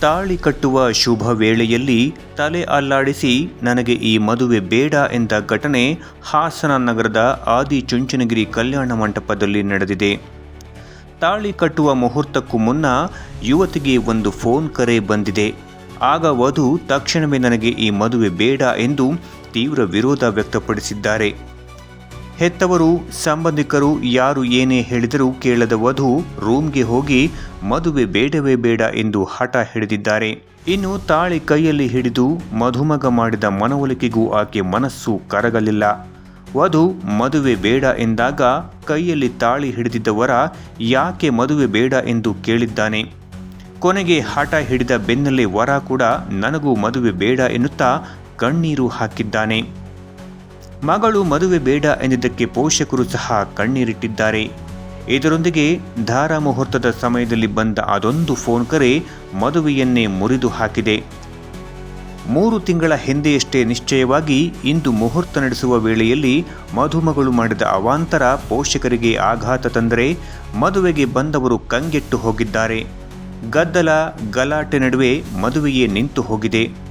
ತಾಳಿ ಕಟ್ಟುವ ಶುಭ ವೇಳೆಯಲ್ಲಿ ತಲೆ ಅಲ್ಲಾಡಿಸಿ, ನನಗೆ ಈ ಮದುವೆ ಬೇಡ ಎಂದ ಘಟನೆ ಹಾಸನ ನಗರದ ಆದಿ ಚುಂಚನಗಿರಿ ಕಲ್ಯಾಣ ಮಂಟಪದಲ್ಲಿ ನಡೆದಿದೆ. ತಾಳಿ ಕಟ್ಟುವ ಮುಹೂರ್ತಕ್ಕೂ ಮುನ್ನ ಯುವತಿಗೆ ಒಂದು ಫೋನ್ ಕರೆ ಬಂದಿದೆ. ಆಗ ವಧು, ತಕ್ಷಣವೇ ನನಗೆ ಈ ಮದುವೆ ಬೇಡ ಎಂದು ತೀವ್ರ ವಿರೋಧ ವ್ಯಕ್ತಪಡಿಸಿದ್ದಾರೆ. ಹೆತ್ತವರು, ಸಂಬಂಧಿಕರು ಯಾರು ಏನೇ ಹೇಳಿದರೂ ಕೇಳದ ವಧು ರೂಮ್ಗೆ ಹೋಗಿ, ಮದುವೆ ಬೇಡವೇ ಬೇಡ ಎಂದು ಹಠ ಹಿಡಿದಿದ್ದಾರೆ. ಇನ್ನು ತಾಳಿ ಕೈಯಲ್ಲಿ ಹಿಡಿದು ಮಧುಮಗ ಮಾಡಿದ ಮನವೊಲಿಕೆಗೂ ಆಕೆ ಮನಸ್ಸು ಕರಗಲಿಲ್ಲ. ವಧು ಮದುವೆ ಬೇಡ ಎಂದಾಗ ಕೈಯಲ್ಲಿ ತಾಳಿ ಹಿಡಿದಿದ್ದವರ ಯಾಕೆ ಮದುವೆ ಬೇಡ ಎಂದು ಕೇಳಿದ್ದಾನೆ. ಕೊನೆಗೆ ಹಠ ಹಿಡಿದ ಬೆನ್ನಲ್ಲೇ ವರ ಕೂಡ ನನಗೂ ಮದುವೆ ಬೇಡ ಎನ್ನುತ್ತಾ ಕಣ್ಣೀರು ಹಾಕಿದ್ದಾನೆ. ಮಗಳು ಮದುವೆ ಬೇಡ ಎಂದಿದ್ದಕ್ಕೆ ಪೋಷಕರು ಸಹ ಕಣ್ಣೀರಿಟ್ಟಿದ್ದಾರೆ. ಇದರೊಂದಿಗೆ ಧಾರಾ ಮುಹೂರ್ತದ ಸಮಯದಲ್ಲಿ ಬಂದ ಅದೊಂದು ಫೋನ್ ಕರೆ ಮದುವೆಯನ್ನೇ ಮುರಿದು ಹಾಕಿದೆ. ಮೂರು ತಿಂಗಳ ಹಿಂದೆಯಷ್ಟೇ ನಿಶ್ಚಯವಾಗಿ ಇಂದು ಮುಹೂರ್ತ ನಡೆಸುವ ವೇಳೆಯಲ್ಲಿ ಮಧುಮಗಳು ಮಾಡಿದ ಅವಾಂತರ ಪೋಷಕರಿಗೆ ಆಘಾತ ತಂದರೆ ಮದುವೆಗೆ ಬಂದವರು ಕಂಗೆಟ್ಟು ಹೋಗಿದ್ದಾರೆ. ಗದ್ದಲ ಗಲಾಟೆ ನಡುವೆ ಮದುವೆಯೇ ನಿಂತು ಹೋಗಿದೆ.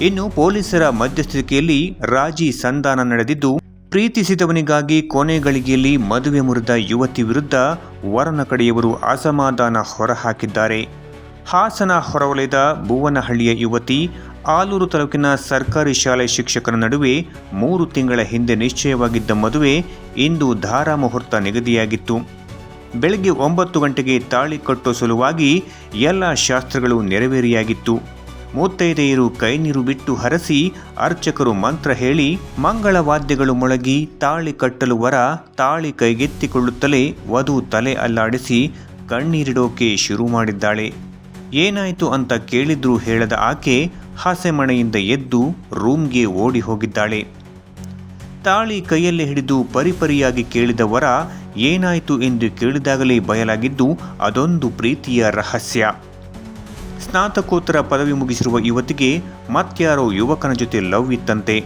ಇನ್ನು ಪೊಲೀಸರ ಮಧ್ಯಸ್ಥಿಕೆಯಲ್ಲಿ ರಾಜಿ ಸಂಧಾನ ನಡೆದಿದ್ದು, ಪ್ರೀತಿಸಿದವನಿಗಾಗಿ ಕೊನೆ ಗಳಿಗೆಯಲ್ಲಿ ಮದುವೆ ಮುರಿದ ಯುವತಿ ವಿರುದ್ಧ ವರನ ಕಡೆಯವರು ಅಸಮಾಧಾನ ಹೊರಹಾಕಿದ್ದಾರೆ. ಹಾಸನ ಹೊರವಲಯದ ಭುವನಹಳ್ಳಿಯ ಯುವತಿ, ಆಲೂರು ತಾಲೂಕಿನ ಸರ್ಕಾರಿ ಶಾಲೆ ಶಿಕ್ಷಕರ ನಡುವೆ ಮೂರು ತಿಂಗಳ ಹಿಂದೆ ನಿಶ್ಚಯವಾಗಿದ್ದ ಮದುವೆ ಇಂದು ಧಾರಾ ಮುಹೂರ್ತ ನಿಗದಿಯಾಗಿತ್ತು. ಬೆಳಗ್ಗೆ ಒಂಬತ್ತು ಗಂಟೆಗೆ ತಾಳಿ ಕಟ್ಟೋ ಸಲುವಾಗಿ ಎಲ್ಲ ಶಾಸ್ತ್ರಗಳು ನೆರವೇರಿಯಾಗಿತ್ತು. ಮುತ್ತೈದೆಯರು ಕೈನೀರು ಬಿಟ್ಟು ಹರಸಿ ಅರ್ಚಕರು ಮಂತ್ರ ಹೇಳಿ ಮಂಗಳ ವಾದ್ಯಗಳು ಮೊಳಗಿ ತಾಳಿ ಕಟ್ಟಲು ವರ ತಾಳಿ ಕೈಗೆತ್ತಿಕೊಳ್ಳುತ್ತಲೇ ವಧು ತಲೆ ಅಲ್ಲಾಡಿಸಿ ಕಣ್ಣೀರಿಡೋಕೆ ಶುರು ಮಾಡಿದ್ದಾಳೆ. ಏನಾಯಿತು ಅಂತ ಕೇಳಿದ್ರೂ ಹೇಳದ ಆಕೆ ಹಾಸೆಮಣೆಯಿಂದ ಎದ್ದು ರೂಮ್ಗೆ ಓಡಿ ಹೋಗಿದ್ದಾಳೆ. ತಾಳಿ ಕೈಯಲ್ಲಿ ಹಿಡಿದು ಪರಿಪರಿಯಾಗಿ ಕೇಳಿದ ವರ ಏನಾಯಿತು ಎಂದು ಕೇಳಿದಾಗಲೇ ಬಯಲಾಗಿದ್ದು ಅದೊಂದು ಪ್ರೀತಿಯ ರಹಸ್ಯ. ಸ್ನಾತಕೋತ್ತರ ಪದವಿ ಮುಗಿಸಿರುವ ಯುವತಿಗೆ ಮತ್ಯಾರೋ ಯುವಕನ ಜೊತೆ ಲವ್ ಇತ್ತಂತೆ.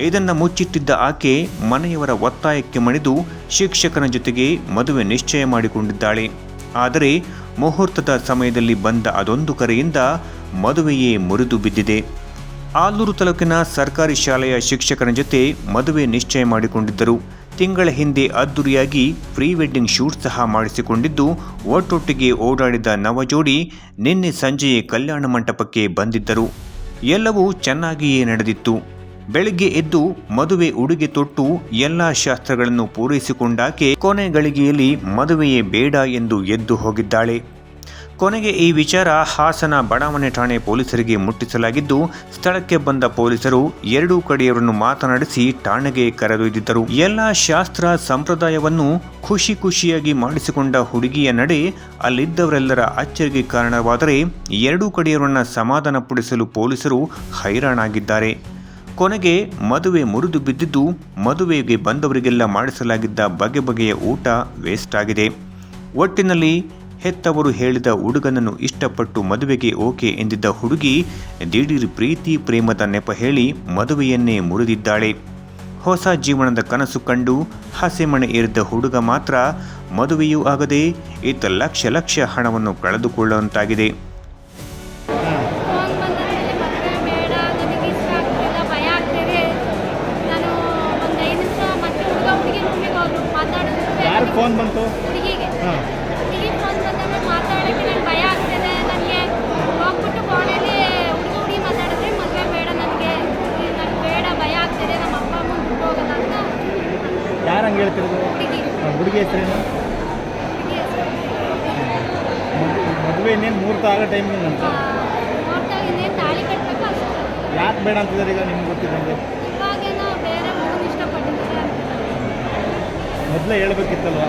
ಇದನ್ನು ಮುಚ್ಚಿಟ್ಟಿದ್ದ ಆಕೆ ಮನೆಯವರ ಒತ್ತಾಯಕ್ಕೆ ಮಣಿದು ಶಿಕ್ಷಕನ ಜೊತೆಗೆ ಮದುವೆ ನಿಶ್ಚಯ ಮಾಡಿಕೊಂಡಿದ್ದಾಳೆ. ಆದರೆ ಮುಹೂರ್ತದ ಸಮಯದಲ್ಲಿ ಬಂದ ಅದೊಂದು ಕರೆಯಿಂದ ಮದುವೆಯೇ ಮುರಿದು ಬಿದ್ದಿದೆ. ಆಲೂರು ತಾಲೂಕಿನ ಸರ್ಕಾರಿ ಶಾಲೆಯ ಶಿಕ್ಷಕನ ಜೊತೆ ಮದುವೆ ನಿಶ್ಚಯ ಮಾಡಿಕೊಂಡಿದ್ದರು. ತಿಂಗಳ ಹಿಂದೆ ಅದ್ದೂರಿಯಾಗಿ ಪ್ರೀ ವೆಡ್ಡಿಂಗ್ ಶೂಟ್ ಸಹ ಮಾಡಿಸಿಕೊಂಡಿದ್ದು ಒಟ್ಟೊಟ್ಟಿಗೆ ಓಡಾಡಿದ ನವಜೋಡಿ ನಿನ್ನೆ ಸಂಜೆಯೇ ಕಲ್ಯಾಣ ಮಂಟಪಕ್ಕೆ ಬಂದಿದ್ದರು. ಎಲ್ಲವೂ ಚೆನ್ನಾಗಿಯೇ ನಡೆದಿತ್ತು. ಬೆಳಗ್ಗೆ ಎದ್ದು ಮದುವೆ ಉಡುಗೆ ತೊಟ್ಟು ಎಲ್ಲ ಶಾಸ್ತ್ರಗಳನ್ನು ಪೂರೈಸಿಕೊಂಡಾಕೆ ಕೊನೆ ಗಳಿಗೆಯಲ್ಲಿ ಮದುವೆಯೇ ಬೇಡ ಎಂದು ಎದ್ದು ಹೋಗಿದ್ದಾಳೆ. ಕೊನೆಗೆ ಈ ವಿಚಾರ ಹಾಸನ ಬಡಾವಣೆ ಠಾಣೆ ಪೊಲೀಸರಿಗೆ ಮುಟ್ಟಿಸಲಾಗಿದ್ದು, ಸ್ಥಳಕ್ಕೆ ಬಂದ ಪೊಲೀಸರು ಎರಡೂ ಕಡೆಯವರನ್ನು ಮಾತನಾಡಿಸಿ ಠಾಣೆಗೆ ಕರೆದೊಯ್ದಿದ್ದರು. ಎಲ್ಲ ಶಾಸ್ತ್ರ ಸಂಪ್ರದಾಯವನ್ನು ಖುಷಿ ಖುಷಿಯಾಗಿ ಮಾಡಿಸಿಕೊಂಡ ಹುಡುಗಿಯ ನಡೆ ಅಲ್ಲಿದ್ದವರೆಲ್ಲರ ಅಚ್ಚರಿಗೆ ಕಾರಣವಾದರೆ ಎರಡೂ ಕಡೆಯವರನ್ನ ಸಮಾಧಾನಪಡಿಸಲು ಪೊಲೀಸರು ಹೈರಾಣಾಗಿದ್ದಾರೆ. ಕೊನೆಗೆ ಮದುವೆ ಮುರಿದು ಬಿದ್ದಿದ್ದು, ಮದುವೆಗೆ ಬಂದವರಿಗೆಲ್ಲ ಮಾಡಿಸಲಾಗಿದ್ದ ಬಗೆ ಬಗೆಯ ಊಟ ವೇಸ್ಟ್ ಆಗಿದೆ. ಒಟ್ಟಿನಲ್ಲಿ ಹೆತ್ತವರು ಹೇಳಿದ ಹುಡುಗನನ್ನು ಇಷ್ಟಪಟ್ಟು ಮದುವೆಗೆ ಓಕೆ ಎಂದಿದ್ದ ಹುಡುಗಿ ದಿಢೀರ್ ಪ್ರೀತಿ ಪ್ರೇಮದ ನೆಪ ಹೇಳಿ ಮದುವೆಯನ್ನೇ ಮುರಿದಿದ್ದಾಳೆ. ಹೊಸ ಜೀವನದ ಕನಸು ಕಂಡು ಹಸೆಮಣೆ ಏರಿದ್ದ ಹುಡುಗ ಮಾತ್ರ ಮದುವೆಯೂ ಆಗದೆ ಇತ್ತ ಲಕ್ಷ ಲಕ್ಷ ಹಣವನ್ನು ಕಳೆದುಕೊಳ್ಳುವಂತಾಗಿದೆ. ಫೋನ್ ಬಂದಿದ್ದಲ್ಲಿ ಹುಡುಗಿ ಹೆಸರೇನು ಮದುವೆ ಇನ್ನೇನು ಮುಹೂರ್ತ ಆಗೋ ಟೈಮ್ ಅಂತ ಯಾಕೆ ಬೇಡ ಅಂತಿದ್ದಾರೆ ಈಗ ನಿಮ್ಗೆ ಗೊತ್ತಿದ್ದಂಗೆ? ಮೊದಲೇ ಹೇಳ್ಬೇಕಿತ್ತಲ್ವ?